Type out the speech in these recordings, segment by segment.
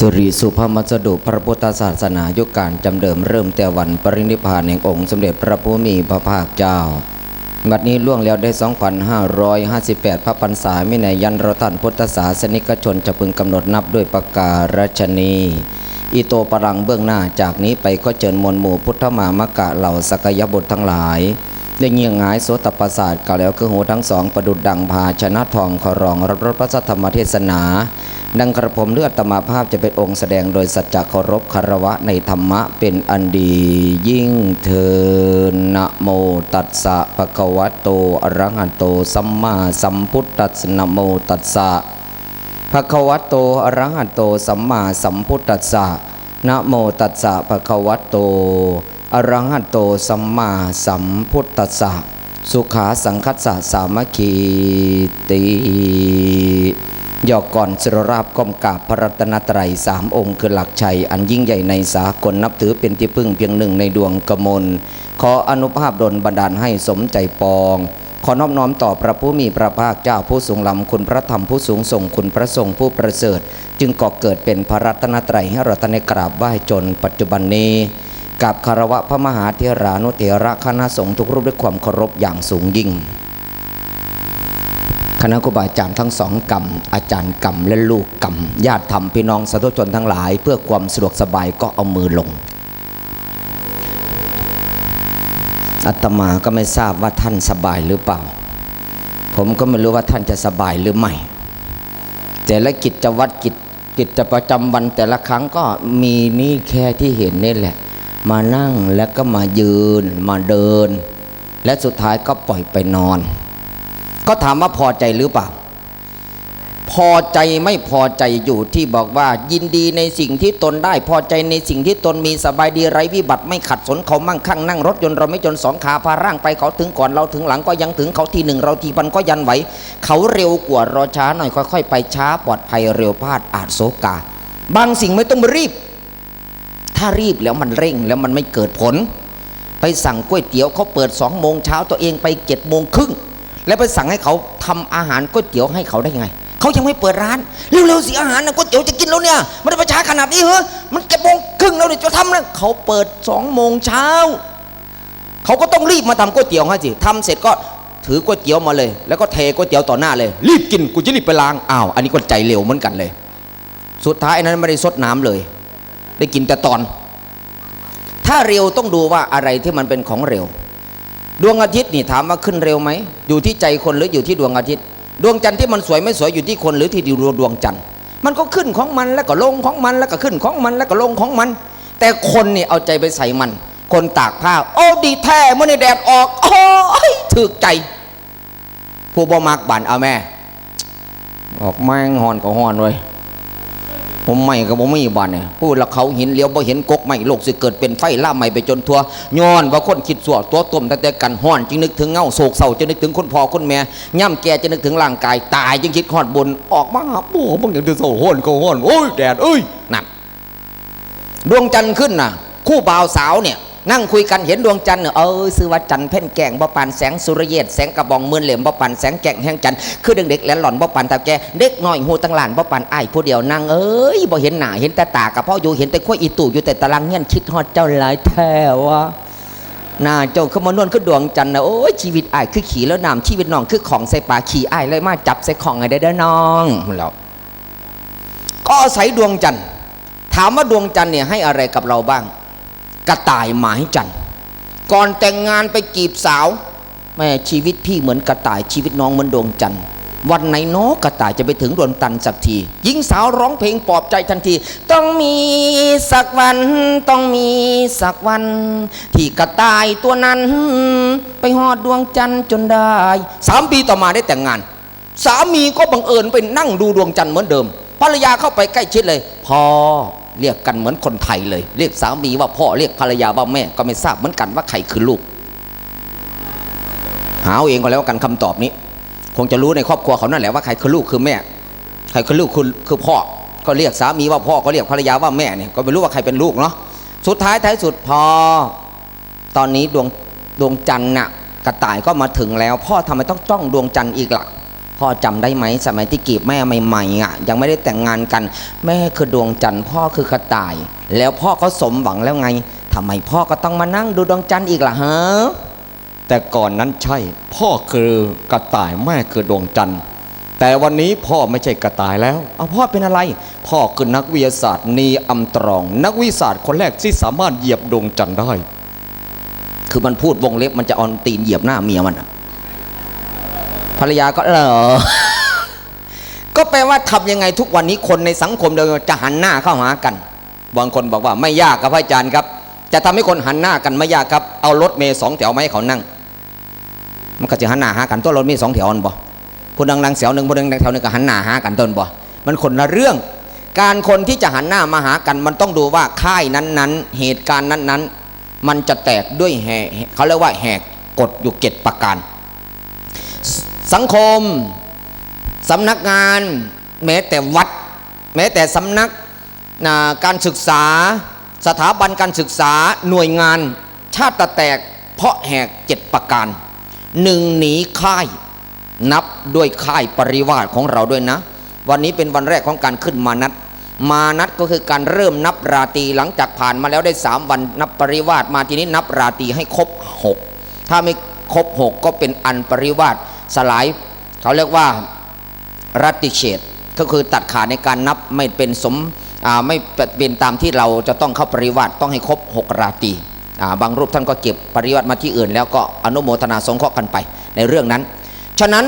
สุริสุภมัสดุพระพุทธศาสนายุคการจำเดิมเริ่มแต่วันปรินิพานแห่งองค์สมเด็จพระผู้มีพระภาคเจ้า บัดนี้ล่วงแล้วได้ 2,558 พระพรรษาไมิในยันราท่านพุทธศาสนิกชนจะพึงกำหนดนับด้วยประการฉนี อิโตปรังเบื้องหน้าจากนี้ไปก็เจิญมวลหมู่พุทธมามกะเหล่าสกยบุตรทั้งหลาย ได้เงียงหายโสตประสาทกล่าวแล้วคือหูทั้งสองประดุดดังพาชนะทองขอรองรับรสพระสัทธรรมเทศนา ดังกระผมเลือดตมาภาพจะเป็นองค์แสดงโดยสัจจะเคารพคารวะในธรรมะเป็นอันดียิ่งเทินนะโมตัสสะภะคะวะโตอระหะโตสัมมาสัมพุทธัสสะนะโมตัสสะภะคะวะโตอระหะโตสัมมาสัมพุทธัสสะนะโมตัสสะภะคะวะโต อระหะโตสัมมาสัมพุทธัสสะสุขาสังคัสสะสามัคคีติยอกก่อนสรราบก้มกาบพระรัตนตรัยสามองค์คือหลักชัย อันยิ่งใหญ่ในสากลนับถือเป็นที่พึ่งเพียงหนึ่งในดวงกมล ขออนุภาพดลบันดาลให้สมใจปอง ขอนอมน้อมต่อพระผู้มีพระภาคเจ้าผู้ทรงลำคุณพระธรรมผู้สูงส่งคุณพระทรงผู้ประเสริฐ จึงก่อเกิดเป็นพระรัตนตรัยให้เราท่านกราบไหว้จนปัจจุบันนี้ กับคารวะพระมหาเถรานุเถระคณะสงฆ์ทุกรูปด้วยความเคารพอย่างสูงยิ่ง คณะครูบาอาจารย์ทั้งสองกรรม อาจารย์กรรมและลูกกรรมญาติธรรมพี่น้องสาธุชนทั้งหลาย เพื่อความสะดวกสบายก็เอามือลงอาตมาก็ไม่ทราบว่าท่านสบายหรือเปล่า ผมก็ไม่รู้ว่าท่านจะสบายหรือไม่ แต่ละกิจวัตรกิจกิจประจำวันแต่ละครั้งก็มีนี่แค่ที่เห็นนี่แหละ มานั่งแล้วก็มายืน มาเดิน และสุดท้ายก็ปล่อยไปนอน ก็ถามว่าพอใจหรือเปล่า พอใจไม่พอใจอยู่ที่บอกว่า ยินดีในสิ่งที่ตนได้ พอใจในสิ่งที่ตนมีสบายดีไร้วิบัติไม่ขัดสนเขามั่งคั่งนั่งรถยนต์เราไม่จนสองขาพาร่างไปเขาถึงก่อนเราถึงหลังก็ยังถึงเขาทีหนึ่งเราทีพันก็ยันไหวเขาเร็วกว่ารอช้าหน่อยค่อย ๆ ไปช้าปลอดภัยเร็วพลาดอาจโศกาบางสิ่งไม่ต้องรีบ ถ้ารีบแล้วมันเร่งแล้วมันไม่เกิดผล ไปสั่งก๋วยเตี๋ยวเขาเปิดสองโมงเช้าตัวเองไปเจ็ดโมงครึ่งแล้วไปสั่งให้เขาทำอาหารก๋วยเตี๋ยวให้เขาได้ไงเขายังไม่เปิดร้านเร็วๆสิอาหารนะก๋วยเตี๋ยวจะกินแล้วเนี่ยมันได้ประชาขนาดนี้เหรอมันเจ็ดโมงครึ่งแล้วเนี่ยจะทำนะเขาเปิดสองโมงเช้าเขาก็ต้องรีบมาทำก๋วยเตี๋ยวให้สิทำเสร็จก็ถือก๋วยเตี๋ยวมาเลย แล้วก็เทก๋วยเตี๋ยวต่อหน้าเลย รีบกินกูจะรีบไปล้างอ้าวอันนี้ก็ใจเร็วเหมือนกันเลย สุดท้ายนั้นไม่ได้ซดน้ำเลย ได้กินแต่ตอน ถ้าเร็วต้องดูว่าอะไรที่มันเป็นของเร็ว ดวงอาทิตย์นี่ถามว่าขึ้นเร็วไหม อยู่ที่ใจคนหรืออยู่ที่ดวงอาทิตย์ ดวงจันทร์ที่มันสวยไม่สวยอยู่ที่คนหรือที่ดวงจันทร์ มันก็ขึ้นของมันแล้วก็ลงของมันแล้วก็ขึ้นของมันแล้วก็ลงของมัน แต่คนนี่เอาใจไปใส่มัน คนตากผ้า โอ้ดีแท้เมื่อในแดดออกโอ้ยถึกใจผู้บ่มักบานเอาแม่ออกแมงหอนก็หอนเลย ผมไม่ก็บผมไม่บานเนี่ยพูดละเขาหินเลี้ยวบ่เห็นกกไม่โลกสิเกิดเป็นไฟล่าใหม่ไปจนทัวย้อนว่าคนคิดสัวตัวต้มตั้งแต่กันห้อนจึงนึกถึงเงาโศกเศร้าจึงนึกถึงคนพ่อคนแม่ย่ำแก่จึงนึกถึงร่างกายตายจึงคิดหอดบนออกมาโอ้บางอย่างเดือดโศห้อนก็ห้อนโอ้ยแดดเอ้ยนั่นดวงจันทร์ขึ้นน่ะ คู่บ่าวสาวเนี่ย นั่งคุยกันเห็นดวงจันทร์เนี่ยเออซื้อว่าจันทร์เพ่นแก่งบ่ปานแสงสุริเยศแสงกระบองเมือนเหลี่ยมบ่ปานแสงแก่งแห่งจันทร์คือเด็กๆแลนหล่อนบ่ปานตาแกเด็กน้อยหูตั้งหลานบ่ปานไอ้ผู้เดียวนั่งเอ้ยบ่เห็นหน้าเห็นแต่ตากับพ่ออยู่เห็นแต่ขั้วอีตู่อยู่แต่ตารางเงี้ยนคิดฮอดเจ้าหลายแท้วะหน้าเจ้าขมานวลคือดวงจันทร์นะโอ้ยชีวิตไอ้คือขี่แล้วน้ำชีวิตน้องคือของใส่ปาขี่ไอ้เลยมาจับใส่ของไงได้เด้อน้องแล้วก็อาศัยดวงจันทร์ถามว่าดวงจันทร์เนี่ยให้อะไรกับเราบ้าง กระต่ายหมายจันทร์ก่อนแต่งงานไปจีบสาวแม่ชีวิตพี่เหมือนกระต่ายชีวิตน้องเหมือนดวงจันทร์วันไหนน้อกระต่ายจะไปถึงดวงตันสักทีหญิงสาวร้องเพลงปลอบใจทันที ต้องมีสักวัน ต้องมีสักวัน ที่กระต่ายตัวนั้น ไปหอดดวงจันทร์จนได้สามปีต่อมาได้แต่งงาน สามีก็บังเอิญไปนั่งดูดวงจันทร์เหมือนเดิมภรรยาเข้าไปใกล้ชิดเลย พอ เรียกกันเหมือนคนไทยเลย เรียกสามีว่าพ่อเรียกภรรยาว่าแม่ ก็ไม่ทราบเหมือนกันว่าใครคือลูก หาเอาเองก็แล้วกันคำตอบนี้ คงจะรู้ในครอบครัวเขานั่นแหละว่าใครคือลูกคือแม่ ใครคือลูกคือคือพ่อ ก็เรียกสามีว่าพ่อก็เรียกภรรยาว่าแม่เนี่ยก็ไม่รู้ว่าใครเป็นลูกเนาะสุดท้ายท้ายสุดพอ ตอนนี้ดวงดวงจันทร์น่ะกระต่ายก็มาถึงแล้ว พ่อทำไมต้องจ้องดวงจันทร์อีกล่ะ พ่อจำได้ไหมสมัยที่กีบแม่ใหม่ๆอะยังไม่ได้แต่งงานกัน แม่คือดวงจันทร์พ่อคือกระต่าย แล้วพ่อก็สมหวังแล้วไงทำไมพ่อก็ต้องมานั่งดูดวงจันทร์อีกล่ะฮะแต่ก่อนนั้นใช่ พ่อคือกระต่ายแม่คือดวงจันทร์แต่วันนี้พ่อไม่ใช่กระต่ายแล้ว เอาพ่อเป็นอะไร พ่อคือนักวิทยาศาสตร์นีอัมตรอง นักวิทยาศาสตร์คนแรกที่สามารถเหยียบดวงจันทร์ได้ คือมันพูดวงเล็บมันจะเออนตีนเหยียบหน้าเมียมันอะ ภรรยาก็เหรอก็แปลว่าทำยังไงทุกวันนี้คนในสังคมเดิมจะหันหน้าเข้าหากัน บางคนบอกว่าไม่ยากครับพระอาจารย์ครับ จะทำให้คนหันหน้ากันไม่ยากครับ เอารถเมย์สองแถวมาให้เขานั่ง มันก็จะหันหน้าหากันตัวรถเมย์สองแถวนั่นบ่ผู้ดังดังแถวหนึ่งผู้ดังดังแถวหนึ่งก็หันหน้าหากันต้นบ่ มันคนละเรื่อง การคนที่จะหันหน้ามาหากัน มันต้องดูว่าค่ายนั้นๆ เหตุการณ์นั้นๆ มันจะแตกด้วยแหเขาเรียกว่าแหกกฎอยู่เจ็ดประการ สังคมสำนักงาน แม้แต่วัด แม้แต่สำนักนะการศึกษา สถาบันการศึกษาหน่วยงานชาติแตก เพราะแหกเจ็ดประการหนึ่งหนีค่าย นับด้วยค่ายปริวาสของเราด้วยนะ วันนี้เป็นวันแรกของการขึ้นมานัดมานัดก็คือการเริ่มนับราตรีหลังจากผ่านมาแล้วได้สามวันนับปริวาสมาทีนี้นับราตรีให้ครบหกถ้าไม่ครบหกก็เป็นอันปริวาส สลาย เขาเรียกว่ารัติเฉดก็คือตัดขาดในการนับไม่เป็นสมไม่เป็นตามที่เราจะต้องเข้าปริวัติต้องให้ครบ 6 ราตรีบางรูปท่านก็เก็บปริวัติมาที่อื่น แล้วก็อนุโมทนาสงเคราะห์กันไปในเรื่องนั้น ฉะนั้น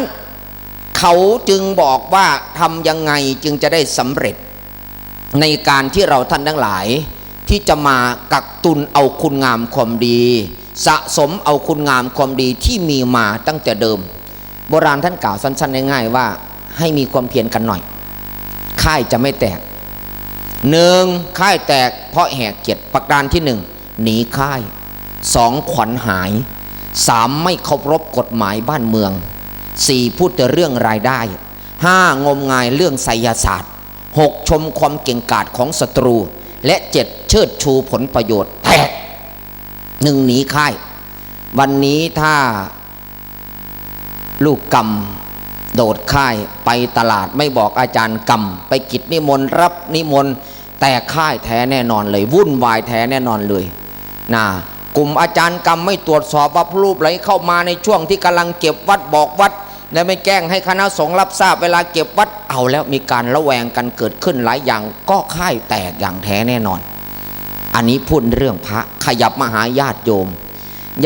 เขาจึงบอกว่าทำยังไงจึงจะได้สำเร็จ ในการที่เราท่านทั้งหลาย ที่จะมากักตุนเอาคุณงามความดี สะสมเอาคุณงามความดีที่มีมาตั้งแต่เดิม โบราณท่านกล่าวสั้นๆง่ายๆว่า ให้มีความเพียรกันหน่อย ค่ายจะไม่แตกหนึ่งค่ายแตกเพราะแหกเกียรติประการที่หนึ่งหนีค่ายสองขวัญหายสามไม่เคารพกฎหมายบ้านเมืองสี่พูดแต่เรื่องรายได้ห้างมงายเรื่องไสยศาสตร์หกชมความเก่งกาจของศัตรู และเจ็ดเชิดชูผลประโยชน์แตกหนึ่งหนีค่าย วันนี้ถ้า ลูกกรรมโดดค่ายไปตลาดไม่บอกอาจารย์กรรม ไปกิจนิมนต์รับนิมนต์แต่ค่ายแท้แน่นอนเลย วุ่นวายแท้แน่นอนเลยนะกลุ่มอาจารย์กรรมไม่ตรวจสอบว่ารูปไหลเข้ามาในช่วงที่กำลังเก็บวัดบอกวัด และไม่แจ้งให้คณะสงฆ์รับทราบเวลาเก็บวัดเอาแล้วมีการระแวงกันเกิดขึ้นหลายอย่างก็ค่ายแตกอย่างแท้แน่นอน อันนี้พูดเรื่องพระขยับมาหาญาติโยม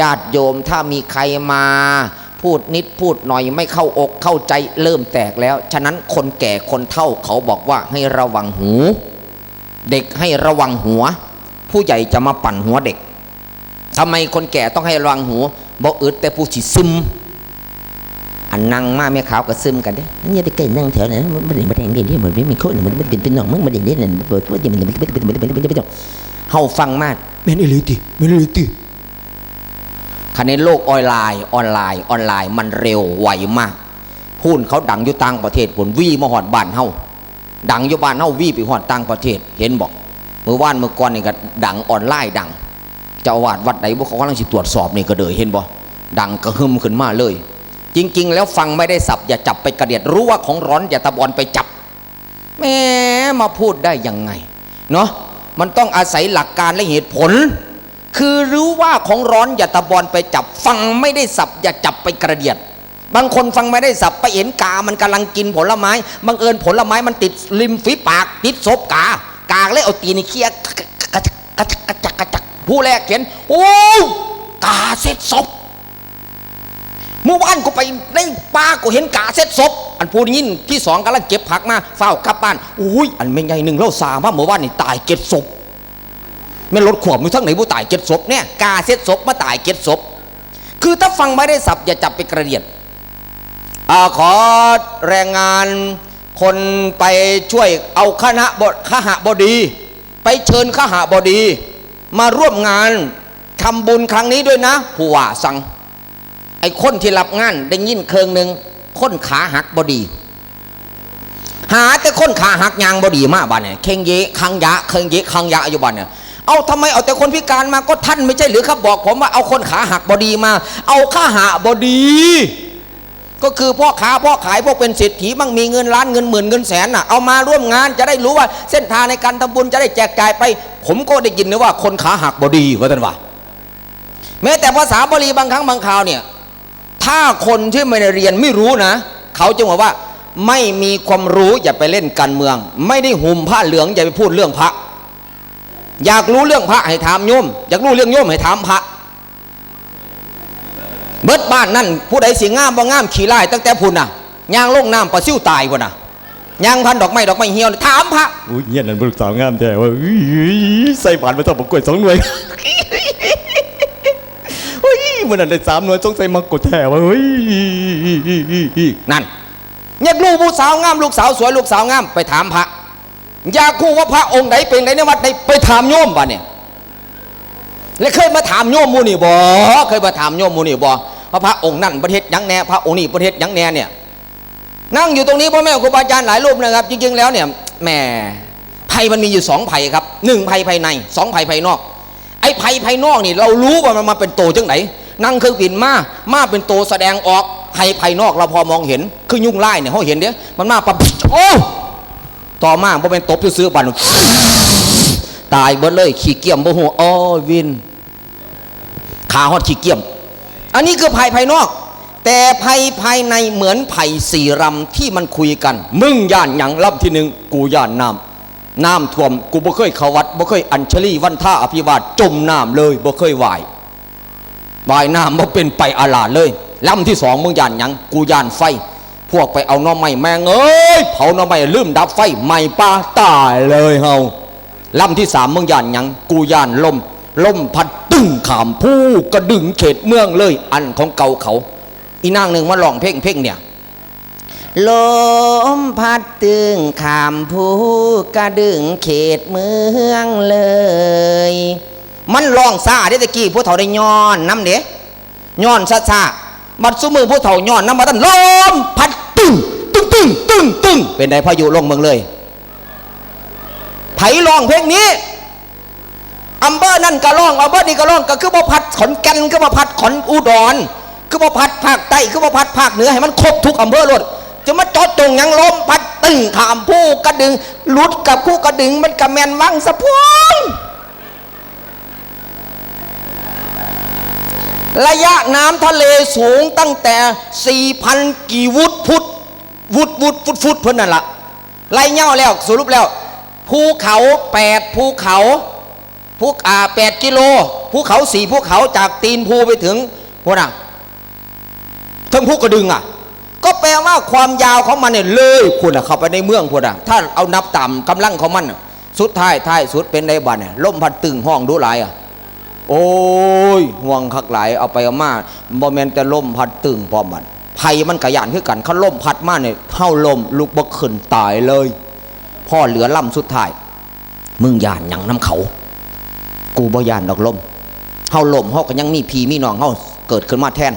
ญาติโยมถ้ามีใครมา พูดนิดพูดหน่อยไม่เข้าอกเข้าใจเริ่มแตกแล้ว ฉะนั้นคนแก่คนเฒ่าเขาบอกว่าให้ระวังหู เด็กให้ระวังหัว ผู้ใหญ่จะมาปั่นหัวเด็กทำไมคนแก่ต้องให้ระวังหูบอกอึดแต่ผู้สิซึมอันนั่งมาแม่ขาวก็ซึมกันเด้ anh nhớ cái cây năng thở này mình mình đang đi đi mình biết mình khối mình mình เป็นน้องมึงมันเด่นๆนั่นบ่ว่าจะมันมันเป็นเป็นเป็นเป็นเป็นเฮาฟังมากเมนอิลิติเมนอิลิติ คันในโลกออนไลน์ออนไลน์ออนไลน์มันเร็วไวมากพูนเขาดังอยู่ต่างประเทศผลวีมาหอดบ้านเฮาดังอยู่บ้านเฮาวีไปหอดต่างประเทศ เห็นบอกเมื่อวานเมื่อก่อนนี่ก็ดังออนไลน์ดังเจ้าอาวาดวัดไหนพวกเขากำลังสิตรวจสอบนี่ก็เดยเห็นบ่ดังกระหึ่มขึ้นมาเลย จริง ๆ แล้วฟังไม่ได้สับอย่าจับไปกระเดียดรู้ว่าของร้อนอย่าตะบอลไปจับแหมมาพูดได้ยังไงเนาะมันต้องอาศัยหลักการและเหตุผล คือรู้ว่าของร้อนอย่าตะบอลไปจับ ฟังไม่ได้สับอย่าจับไปกระเดียด บางคนฟังไม่ได้สับไปเห็นกา มันกำลังกินผลไม้บังเอิญผลไม้มันติดริมฝีปาก ติดศพกากาเลยเอาตีนเคี้ยกระจักกระจักกระจักกระจักผู้แรกเห็นโอ้กาเสร็จศพเมื่อวานกูไปในป่ากูเห็นกาเสร็จศพอันผู้ยินที่สองกำลังเก็บผักมาเฝ้ากลับบ้านอุ้ยอันไม่ใหญ่หนึ่งเล่าสามว่าเมื่อวานนี่ตายเก็บศพ ไม่ลดขวบมือทั้งไหนผู้ตายเก็ดศพเนี่ยกาเซ็ดศพมาตายเก็ดศพคือถ้าฟังไม่ได้สับอย่าจับไปกระเดียดอขอแรงงานคนไปช่วยเอาคณะบขหบดี ไปเชิญขหบดี มาร่วมงานทำบุญครั้งนี้ด้วยนะผู้ว่าสั่งไอ้คนที่รับงานได้ยินเคืองหนึ่งคนขาหักบดี หาแต่คนขาหักยางบดีมากบ้านเนี่ยเคงเยคังยะเคงเยคังยะอยู่บ้านเนี่ย เอาทำไมเอาแต่คนพิการมาก็ท่านไม่ใช่หรือครับบอกผมว่าเอาคนขาหักบดีมา เอาขาหาบดี ก็คือพ่อค้าพ่อขายพวกเป็นเศรษฐีมั่งมีเงินล้านเงินหมื่นเงินแสนน่ะเอามาร่วมงานจะได้รู้ว่าเส้นทางในการทำบุญจะได้แจกจ่ายไป ผมก็ได้ยินนะว่าคนขาหักบดีว่าท่านว่าแม้แต่ภาษาบาลีบางครั้งบางคราวเนี่ยถ้าคนที่ไม่ได้เรียนไม่รู้นะเขาจึงบอกว่าไม่มีความรู้อย่าไปเล่นการเมือง ไม่ได้ห่มผ้าเหลืองอย่าไปพูดเรื่องพระ อยากรู้เรื่องพระให้ถามโยม อยากรู้เรื่องโยมให้ถามพระ เบิดบ้านนั่นผู้ใดสิงามบ่งามขี่ไล่ตั้งแต่พุ่นน่ะยางลงน้ำปลาซิ่วตายพุ่นน่ะยางพันดอกไม้ดอกไม้เหี่ยวน่ะถามพระอุ้ยเงี้ยนั่นบุรุษสาวงามแท้ว่าอุ้ยใส่บาตรมาต้องประกวดสองหน่วยเฮ้ยมันนั่นได้สามหน่วยต้องใส่มากดแท้ว่าเฮ้ยนั่นอยากรู้ผู้สาวงามลูกสาวสวยลูกสาวงามไปถามพระ อยากคู่ว่าพระองค์ไหนเป็นไหนในวัดไหนไปถามโยมบ่เนี่ยแล้วเคยมาถามโยมมูนี่บ่เคยมาถามโยมมูนี่บ่ว่าพระองค์นั่นประเทศยังแน่พระองค์นี่ประเทศยังแน่เนี่ย นั่งอยู่ตรงนี้พ่อแม่ครูบาอาจารย์หลายรูปนะครับ จริงๆแล้วเนี่ยแหมภัยมันมีอยู่สองภัยครับหนึ่งภัยภายในสองภัยภายนอก ไอ้ภัยภายนอกนี่เรารู้ว่ามันมาเป็นโตจังไหนนั่งเครื่องบินมามาเป็นโตแสดงออกภัยภายนอกเราพอมองเห็น คือยุ่งไล่เนี่ยเขาเห็นเด้มันมาปั๊บโอ้ ต่อมาพอเป็นตบซื้อบันตายเบิดเลย ขี้เกียจโมโหอ้อวิน ขาฮอดขี้เกียจอันนี้คือภัยภายนอก แต่ภัยภายในเหมือนไผ่สี่รำที่มันคุยกัน มึงย่านหยังลำที่หนึ่งกูย่านน้ำน้ำท่วม กูบ่เคยเขาวัดบ่เคยอัญชลีวันท่าอภิวาทจมน้ำเลยบ่เคยไหวว่ายน้ำบ่เป็นไปอาลาดเลยลำที่สองมึงย่านหยังกูย่านไฟ พวกไปเอาหน้อไม้แมงเอ้ยเผาหน้อไม้ลืมดับไฟไม้ป้าตายเลยเฮาลำที่สามมึงย่านหยังกูย่านลมลมพัดตึ้งขามผู้กระดึงเขตเมืองเลย อันของเก่าเขา อีนางหนึ่งมาลองเพ่งเพ่งเนี่ยลมพัดตึงขามภูกระดึงเขตเมืองเลย มันลองซาได้ตะกี้ผู้เฒ่าได้ย้อนน้ำเด้ย้อนซาซาบัดซุมือผู้เฒ่าย้อนน้ำมาตันลมพัด ตึงตึงตึงตึงตึงเป็นไดพายุลงเมืองเลยไผลองเพลงนี้อำเภอร์นั่นก็ร้องอำเภอร์นี่ก็ร้องก็คือบ่พัดขอนแก่นก็บ่พัดขอนอุดรคือบ่พัดภาคใต้คือบ่พัดภาคเหนือให้มันครบทุกอำเภอรดจะมาจอดตรงยังลมพัดตึงขามผู้กระดึงลุดกับผู้กระดึงมันกระแมนวังสะพวงระยะน้ำทะเลสูงตั้งแต่ 4,000 กี่วุฒฟุต วุฒวุฒฟุตฟุตเพิ่อนนั่นละไล่เง่าแล้วสรุปแล้วภูเขาแปดภูเขาภูอ่าแปดกิโลภูเขาสี่ภูเขาจากตีนภูไปถึงพวกน่ะทั้งภูกระดึงอะ ก็แปลว่าความยาวของมันเนี่ยเลยคุณอะเข้าไปในเมืองคุณอะถ้าเอานับตามกำลังของมันสุดท้ายท้ายสุดเป็นในบันเนี่ยล่มพัดตึงห้องดูหลายอะโอ้ยห่วงคักหลายเอาไปเอามาบ่แมนแต่ล่มพัดตึงพร้อมมัน ภัยมันกระยานคือกันเขาล่มพัดมาเนี่ยเข้าลมลุกบ่ขึ้นตายเลย พ่อเหลือล่ำสุดท้าย มึงยานยังน้ำเขา กูบ่ยานดอกลมเฮาลมเฮาก็ยังมีพีมีน้องเฮาเกิดขึ้นมาแทน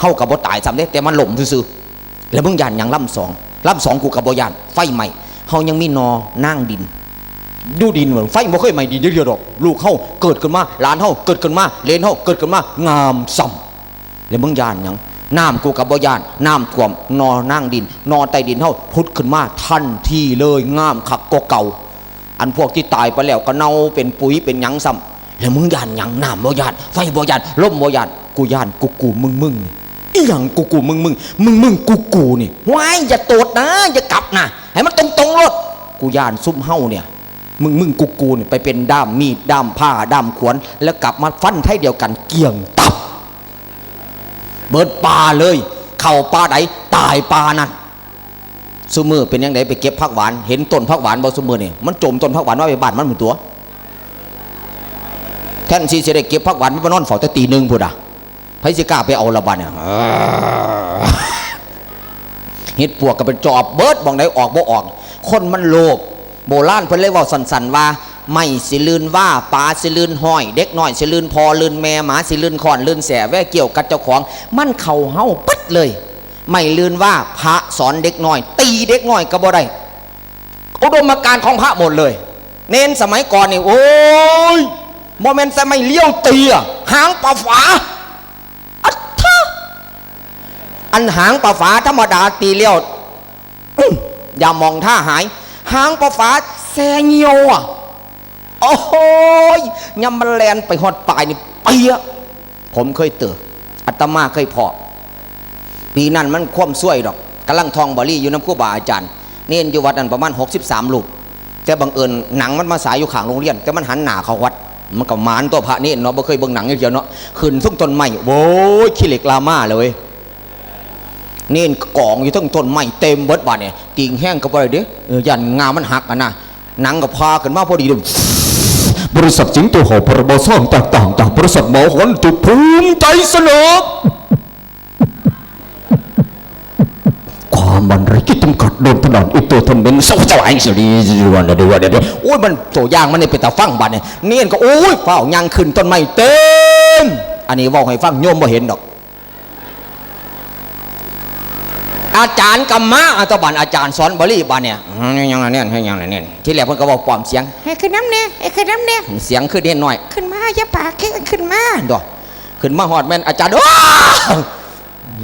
เฮากับบ่ตายสำเร็จแต่มันหล่มซื่อๆแล้วมึงยานยังล่ำสองล่ำสองกูกับบ่ยานไฟใหม่เฮายังมีนอนั่งดิน ดูดินเหมือนไฟบ่เคยใหม่ดินเดียวๆดอก ลูกเฮาเกิดขึ้นมาหลานเฮาเกิดขึ้นมาเลนเฮาเกิดขึ้นมางามส่ำแล้วมึงยานยัง น้ำกูกับบ่ยานน้ำท่วม นอนั่งดิน นอนใต้ดินเฮาพุดขึ้นมาทันทีเลยงามคักกว่าเก่า อันพวกที่ตายไปแล้วก็เน่าเป็นปุ๋ยเป็นหยังซ้ำแล้วมึงยานหยังน้ำบ่ยานไฟบ่ยานลมบ่ยานกูยานกูกูมึงมึงอีหยังกูกูมึงมึงมึงมึงกูกูนี่ว้ายอย่าโตดนะ อย่ากลับนะให้มันตรงตรงรถกูยานซุ่มเฮาเนี่ยมึงมึงกูกูนี่ไปเป็นด้ามมีดด้ามผ้าด้ามขวน แล้วกลับมาฟันไทยเดียวกันเกี่ยงตับ เบิดป่าเลย เข่าป่าไหนตายป่านั่นซุมือเป็นยังไงไปเก็บผักหวานเห็นต้นผักหวานบ่ซุมือนี่มันจมต้นผักหวานว่าไปบ้านมันหมดตัวแทนที่จะได้เก็บผักหวานมันมานอนเฝ้าแต่ตีหนึ่งพุ่นอะไผสิก้าไปเอาละบัดเนี่ยเฮ็ดปวกกับเป็นจอบเบิดบ่งไหนออกบ่ออก คนมันโลภโบราณเพิ่นเลยเว้าสันๆว่า ไม่สิลืนว่าปลาสิลืนห้อย เด็กน้อยสิลืนพอลืนแม่หมาสิลืนคอนลืนแสแว่เกี่ยวกับเจ้าของ มันเข้าเฮาปัดเลย ไม่ลืนว่าพระสอนเด็กน้อย ตีเด็กน้อยก็บ่ได้อุดมการของพระหมดเลย เน้นสมัยก่อนนี่โอ้ยโมเมนต์สมัยเลี้ยวตีอะหางปลาฝาอัทธะอันหางปลาฝาธรรมดาตีเลี้ยวอื้ออย่ามองท่าหาย หางปลาฝาแซเงียวอะ โอ้โหยยำมันแลนไปหอดปลายนี่เปียผมเคยเตืออัตมาเคยพอปีนั้นมันคว่ำซ้วยดอกกำลังทองบอลี่อยู่น้ำคู่บาอาจารย์เน้นอยู่วัดนั้นประมาณ 63ลูกแต่บังเอิญหนังมันมาสายอยู่ข้างโรงเรียน แต่มันหันหน้าเขาวัด มันก็หมานตัวพระนี่เนาะบ่เคยเบิ่งหนังอย่างเดียวเนาะขึ้นสุ่งต้นไม้โว้ยขี้เหล็กลาม่าเลยเน้นกองอยู่ทั้งต้นไม้เต็มเบิดบานเนี่ยติงแห้งก็บ่ได้เด้อยันงามันหักอะนะหนังก็พาขึ้นมาพอดีเลย บริษัทสิงตัวหอพรบสร้างแตกต่างจากบริษัทหมอหอนจุภูมิใจสนอความมันไรคิดจำกัดโดนถนนอุตัวทำเป็นเศร้าใจสิริวันเดียวเดียวโอ้ยมันตัวย่างมันนี่เป็นตาฟังบาดเนี่ยเนียนก็โอ้ยเฝ้ายางขึ้นต้นไม้เต็มอันนี้ว่าให้ฟังโยมบ่เห็นดอก อาจารย์กรรมะอาตบันอาจารย์สอนบาลีบานเนี่ยอืมยังไงเนี่ยให้ยังไงเนี่ยที่แรกเพิ่นก็บอกปลอมเสียงให้ขึ้นน้ำเนี่ยให้ขึ้นน้ำเนี่ยเสียงขึ้นนิดหน่อย ขึ้นมาอย่าปากแค่ขึ้นมาดอกขึ้นมาหอดแม่นอาจารย์ว้า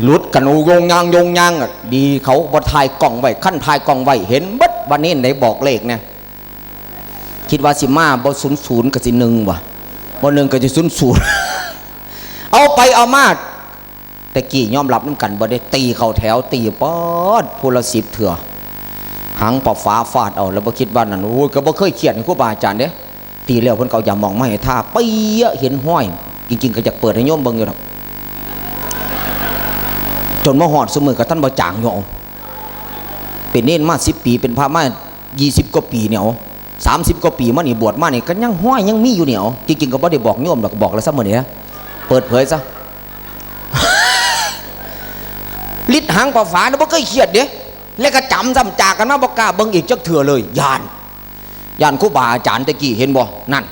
หลุดกันโยงยางโยงยางอะดีเขาบ่ถ่ายกล่องไว้ขั้นถ่ายกล่องไว้เห็นเบัดวันนี้ไหนบอกเลขเนี่ยคิดว่าสิมาบ่ศูนย์ศูนย์กับสิหนึ่งว่ะบ่หนึ่งก็จะศูนย์ศูนย์เอาไปเอามา แต่กี่ยอมรับน้ำกันบ่ได้ตีเข้าแถวตีปอดพูละสิบเถื่อหางปอบฟ้าฟาดเอาแล้วบ่คิดว่านั่นโอ้ยก็บ่เคยเครียดให้ครูบาอาจารย์เด้ตีแล้วเพิ่นก็เอาอย่ามองไมาให้ท่าเปี้ยเห็นห้อย จริง ๆ ก็อยากเปิดให้โยมเบิ่งอยู่ดอกจนมาหอดสมือกับท่านบ่จางโยมเป็นเน้นมา10ปี เป็นพระมา20กว่าปีเนี่ยเอา30กว่าปีมานี่บวชมานี่ก็ยังห้อยยังมีอยู่เนี่ยเอจริงๆก็บ่ได้บอกโยมดอกบอกแล้วซะมื้อนี้นะเปิดเผยซะ ลิด หางปลาฝาเนี่ยบ่เคยเครียดเด้แล้วก็จำซ้ำจากกันมาบ่กล้าเบิ่งอีกจักเถื่อเลยยานยานครูบาอาจารย์ตะกี้เห็นบ่นั่น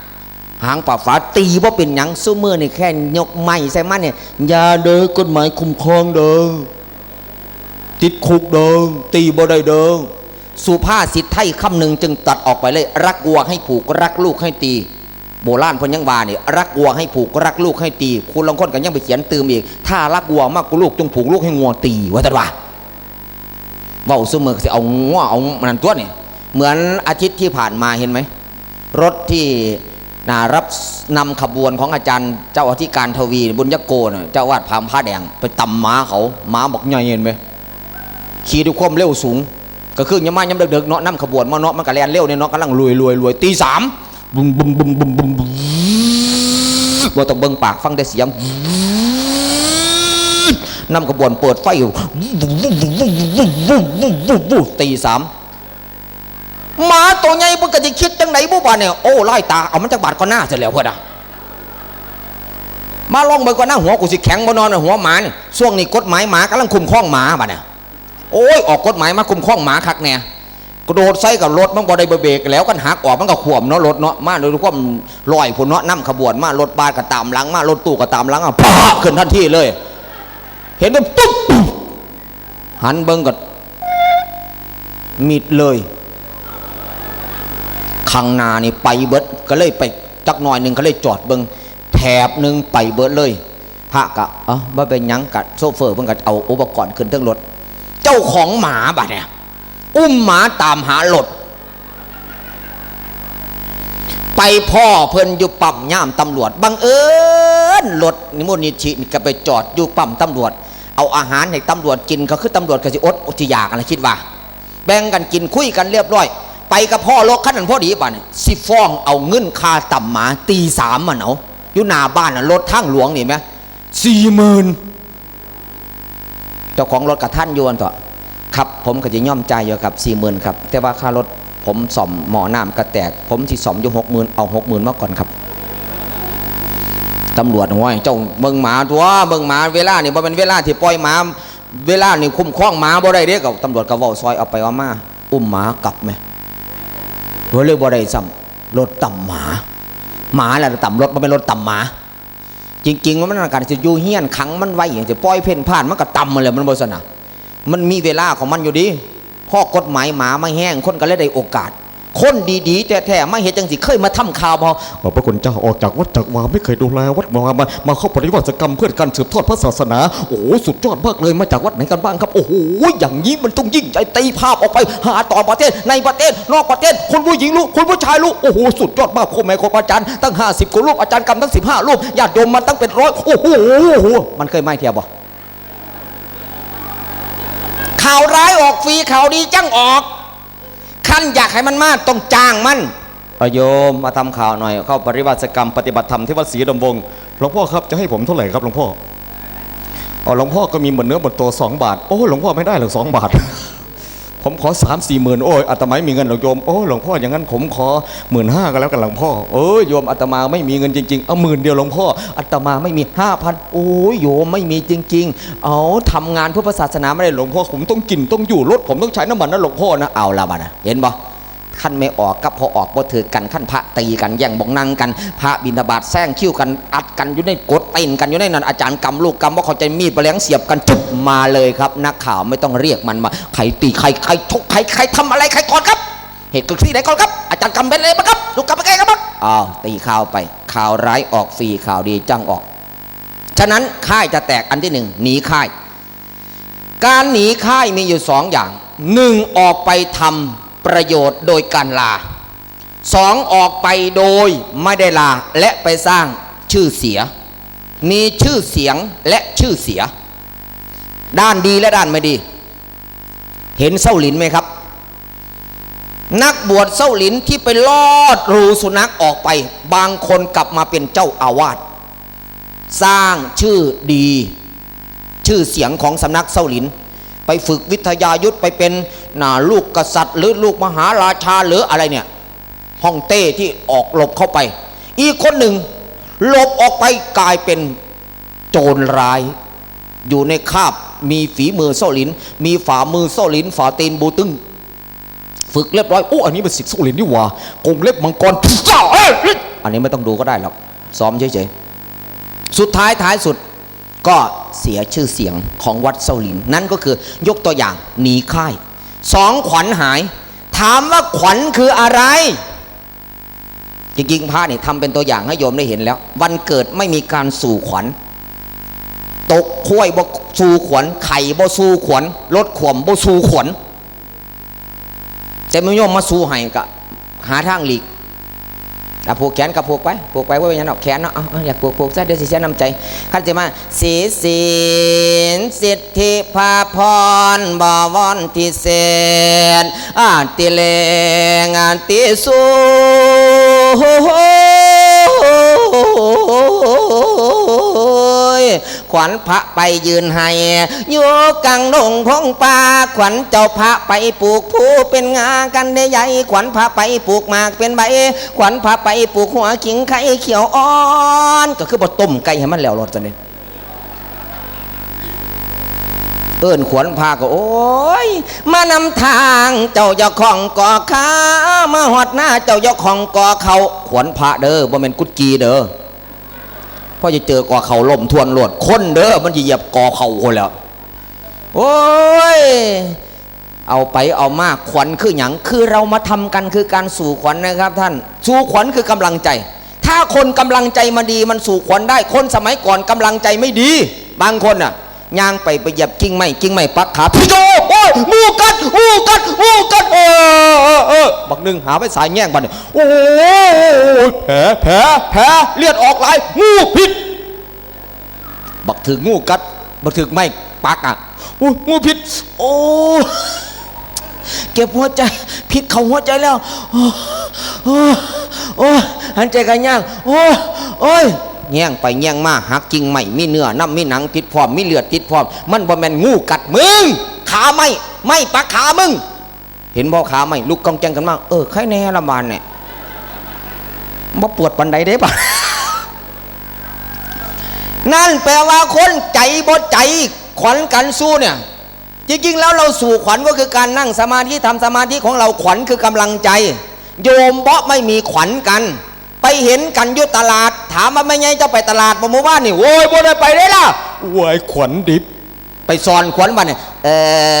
หางปลาฝาตีบ่เป็นหยังซุมือนี่แค่ยกไม้ใส่มันเนี่ยอย่าเด้อกฎหมายคุ้มครองเด้อติดคุกเด้อตีบ่ได้เด้อสุภาษิตไทยคำหนึ่งจึงตัดออกไปเลย รักวัวให้ผูกรักลูกให้ตี โบราณพนยังว่านี่รักวัวให้ผูกรักลูกให้ตีคุณลองคนกันยังไปเขียนตืมอีก ถ้ารักวัวมากกว่าลูกจงผูกลูกให้งัวตีว่าแต่ว่าเว้าซุมือสิเอางัวเอามันตัวนี่เหมือนอาทิตย์ที่ผ่านมาเห็นไหมรถที่นะรับนำขบวนของอาจารย์เจ้าอธิการทวีบุญยโกนเจ้าวาดพามผ้าแดง ไปตำม้าเขาม้าบอกใหญ่เห็นไหมขี่ด้วยความเร็วสูง ก็คือยังมายังเด็กๆเนาะนำขบวนมาเนาะมันก็แล่นเร็วเนี่ยเนาะกำลังรวยรวยรวยตีสาม บุ้มบุ้มบุ้มบุ้มบุ้มบุ้มว่าต้องเบิ่งปากฟังแต่เสียงนำขบวนเปิดไฟตีสามหมาตัวใหญ่เพิ่นก็จะคิดจังไหนบุบาเนี่ยโอ้ไล่ตาเอามันจากบาดก็หน้าเสร็จแล้วเพื่อนอะมาลองเบิ่งก็หน้าหัวกูสิแข็งบ่นอนหัวหมาเนี่ยช่วงนี้กฎหมายหมากำลังคุมข้องหมาบัดเนี่ยโอ้ยออกกฎหมายมาคุมข้องหมาคักแน่ กระโดดใส่กับรถมันบ่ได้เบรกแล้วกันหักออกมันก็ขวมเนาะรถเนาะมาโดยความลอยพุ่นเนาะนํขบวนมารถบาสก็ตามหลังมารถตู้ก็ตามหลังอะพาขึ้นทันทีเลย เห็นมันตุ๊บหันเบิ่งก็มิดเลยข้างหนานี่ไปเบิดก็เลยไปจักหน่อยหนึ่งก็เลยจอดเบิ้งแถบหนึ่งไปเบิดเลยพระกะเออว่าเป็นยังกัดโซเฟอร์เพิ่งกัดเอาอุปกรณ์ขึ้นทั้งรถ เจ้าของหมาบัดเนี่ย อุ้มหมาตามหารถไปพ่อเพิ่นอยู่ปั๊มย่ามตำรวจบังเอิญรถนิมนต์นิชิก็ไปจอดอยู่ปั๊มตำรวจ เอาอาหารให้ตำรวจกินก็คือตำรวจก็สิอดอดสิอยากอะไรคิดว่า แบ่งกันกินคุยกันเรียบร้อย ไปกับพ่อโลกขันนั้นพอดีป่ะเนี่ยสิฟ้องเอาเงินคาต่ำหมาตีสามมันเอาอยู่หน้าบ้านน่ะรถทางหลวงนี่ไหมสี่หมื่นเจ้าของรถกับท่านยวนต่อ ครับผมก็จะย่อมใจายอยู่ครับสี่หมื่นครับ แต่ว่าค่ารถผมซ่อมหมอน้ำกระแตก ผมสิซ่อมอยู่หกหมื่นเอาหกหมื่นมาก่อนครับตำรวจห้วยเจ้าเบิ่งหมาตัวเบิ่งหมาเวลานี่บ่เป็นเวลาที่ปล่อยหมาเวลานี่คุ้มครองหมาบ่ได้เด้กับตำรวจก็เว้าซอยเอาไปเอามาอุ้มหมากลับไหมเฮ้ยเลยบ่ได้ซ้ำรถต่ำหมา หมาแหละต่ำรถมันเป็นรถต่ำหมา จริงๆมันการจะอยู่เฮี้ยนขังมันไว้อย่างจะปล่อยเพ่นผ่านมันก็ต่ำมาเลยมันบ่สนะ มันมีเวลาของมันอยู่ดีพ่อกฎหมายหมาไมาแห้งคนก็เลยได้โอกาส คนดีๆแท้ๆมาเห็นจังสิเคยมาทำข่าวพอขอบพระคุณเจ้าออกจากวัดจากวาไม่เคยดูแลวัดมามามาเข้าปฏิบัติกรรมเพื่อการสืบทอดพระศาสนา โอ้สุดยอดมากเลยมาจากวัดไหนกันบ้างครับ โอ้โหอย่างนี้มันต้องยิ่งใหญ่ตีภาพออกไป หาต่อประเทศในประเทศนอกประเทศคนผู้หญิงรู้คนผู้ชายรู้โอ้โหสุดยอดมากพ่อแม่ครูอาจารย์ตั้ง50กว่ารูปอาจารย์กรรมตั้ง15รูปญาติโยมมาตั้งเป็นร้อยโอ้โหมันเคยไม่เทียบบ่ ข่าวร้ายออกฟรีข่าวดีจังออก ขั้นอยากให้มันมาต้องจ้างมันโยมมาทำข่าวหน่อย เข้าปริวัติกรรมปฏิบัติธรรมที่วัดศรีดำวงหลวงพ่อครับจะให้ผมเท่าไหร่ครับหลวงพ่ออ๋อหลวงพ่อก็มีหมดเนื้อหมดตัวสองบาท โอ้หลวงพ่อไม่ได้หรอกสองบาท ผมขอสามสี่หมื่นโอ้ยอาตมาไม่มีเงินหรอกโยมโอ้หลวงพ่ออย่างนั้นผมขอหมื่นห้าก็แล้วกันหลวงพ่อเอ้ยโยมอาตมาไม่มีเงินจริงๆเอาหมื่นเดียวหลวงพ่ออาตมาไม่มีห้าพันโอ้ยโยมไม่มีจริง ๆ เอาทำงานเพื่อศาสนาไม่ได้หลวงพ่อผมต้องกินต้องอยู่รถผมต้องใช้น้ำมันนะหลวงพ่อนะเอาละบัดนะเห็นบ่ ขั้นไม่ออกกับพอออกบ่ถือกันขั้นพระตีกันแย่งบองนั่งกัน พระบิณฑบาตแซงคิ้วกันอัดกันอยู่ในกดเต้นกันอยู่ในนั้นอาจารย์กำลูกกำว่าเขาใจมีดประแลงเสียบกันจุบมาเลยครับ นักข่าวไม่ต้องเรียกมันมาใครตีใครใครชกใครใครทำอะไรใครก่อนครับ เหตุเกิดที่ไหนก่อนครับ อาจารย์กำเป็นอะไรบ้างครับลูกกำไปนไงครับบ้งอ้าวตีข่าวไป ข่าวร้ายออกฟรีข่าวดีจังออก ฉะนั้นค่ายจะแตกอันที่หนึ่งหนีค่าย การหนีค่ายมีอยู่สองอย่างหนึ่งออกไปทำ ประโยชน์โดยการลาสองออกไปโดยไม่ได้ลาและไปสร้างชื่อเสีย มีชื่อเสียงและชื่อเสีย ด้านดีและด้านไม่ดี เห็นเส้าหลินไหมครับ นักบวชเส้าหลินที่ไปลอดรูสุนัขออกไป บางคนกลับมาเป็นเจ้าอาวาสสร้างชื่อดี ชื่อเสียงของสำนักเส้าหลิน ไปฝึกวิทยายุทธไปเป็นนาลูกกษัตริย์ หรือลูกมหาราชาหรืออะไรเนี่ยฮ่องเต้ที่ออกหลบเข้าไป อีกคนหนึ่งหลบออกไปกลายเป็นโจรร้าย อยู่ในคาบมีฝีมือโซลิน มีฝ่ามือโซลิน ฝ่าตีนบูตึงฝึกเรียบร้อยโอ้อันนี้เป็นสิทธิโซลินนี่หว่ากงเล็บมังกรเจ้าอันนี้ไม่ต้องดูก็ได้หรอกซ้อมเฉยๆสุดท้ายท้ายสุด ก็เสียชื่อเสียงของวัดเซาหลิน นั่นก็คือยกตัวอย่างหนีค่ายสองขวัญหาย ถามว่าขวัญคืออะไร จริงๆพระนี่ทำเป็นตัวอย่างให้โยมได้เห็นแล้ว วันเกิดไม่มีการสู่ขวัญ ตกข้วยบ่สู่ขวัญไข่บ่สู่ขวัญรถขวมบ่สู่ขวัญแต่ไม่ยอมมาสู่ให้ก็หาทางหลีก อะผูกแขนกับผูกไปผูกไปว่าเป็นหยังดอกแขนเนาะอาเออยากผูกผูกซะเดี๋ยวสิเสียน้ำใจขั้นจะมาสีสินสิทธิภาพรบวรที่เศษอาติเลงอาติสู ขวัญพระไปยืนให้อยู่กลางดงพงป่าขวัญเจ้าพระไปปลูกผู้เป็นงากันได้ใหญ่ขวัญพระไปปลูกหมากเป็นใบ ขวัญพระไปปลูกหัวขิงไข่เขียวอ่อนก็คือบดต้มไก่ให้มันแล้วรสจังเลยเอิ้นขวัญพาก็โอ้ย มานำทางเจ้าอย่าของก่อขามาหอดหน้าเจ้าอย่าของก่อเขาขวัญพระเด้อบ่แม่นกุดกีเด้อ พ่อจะเจอก่อเขาล่มทวนหลวดคนเด้อมันเหยียบก่อเขาคนแล้ว โอ้ย เอาไปเอามากขวัญคือหย่งคือเรามาทำกันคือการสู่ขวัญนะครับ ท่านสู่ขวัญคือกำลังใจ ถ้าคนกำลังใจมาดีมันสู่ขวัญได้ คนสมัยก่อนกำลังใจไม่ดี บางคนอะ ย่างไปไปหยียบกิ่งไม้กิ่งไม้ปักขาพี่โจโอ้ยมูกัดมูกัดมูกัดเออเออบักหนึ่งหาไปสายแง่งบันโอ้ยแผลแผลแผลเลือดออกไหลงูพิษบักถึงงูกัดบักถึงไม่ปักอะโอ้ยงูพิษโอ้เก็บหัวใจพิษเข้าหัวใจแล้ว โอ้โอ้โอ้หันใจกันย่างโอ้โอ้ย แย่งไปแย่งมาหักกิ่งใหม่มีเนื้อน้ำมีหนังติดพร้อมมีเลือดติดพร้อมมันบ่แมนงูกัดมึงขาไม่ไม่ปักขามึง เห็นบ่ขาไม่ลูกกองแจงกันมากเออใครแน่ละบานเนี่ยบ่ปวดปันใดได้ปะนั่นแปลว่าคนใจบ่ใจขวัญกันสู้เนี่ย จริงๆ แล้วเราสู่ขวัญก็คือการนั่งสมาธิทำสมาธิของเราขวัญคือกำลังใจ โยมเพราะไม่มีขวัญกัน ไปเห็นกันอยุตลาด ถามว่าไม่ไงจะไปตลาดบ่หมู่บ้านนี่โว้ยบ่ได้ไปได้ล่ะวายขวัญดิบ ไปสอนขวัญวันเนี่ยเอ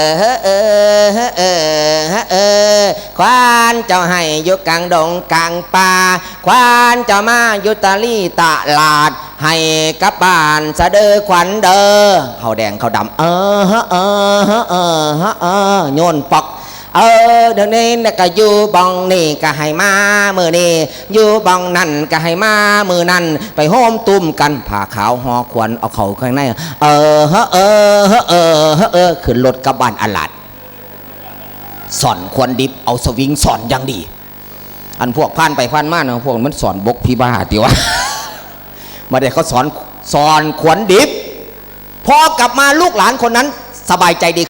อเออเออเออเออเออควานเจ้าให้อยู่กลางดงกลางป่าควานเจ้ามาอยู่ตะลี่ตลาด ให้กับบ้านสะเดอขวัญเด้อเขาแดงเขาดำเออเออเออเออเออโยนปอก เออเดี๋ยวนี้นะก็อยู่บองนี่ก็ให้มามือนี่อยู่บองนั่นก็ให้มามือนั่นไปโฮมตุ้มกันผ่าขาวหอขวัญเอาเขาข้างในเออเฮ้อเออเฮ้อเออเฮ้อเออขึ้นรถกลับบานอลาดสอนควรดิบเอาสวิงสอนอยังดี อันพวกผ่านไปผ่านมาเนาะพวกมันสอนบกพี่บ้าติวะมาเด็กเขาสอนสอนขวนดิบพอกลับมาลูกหลานคนนั้นสบายใจดี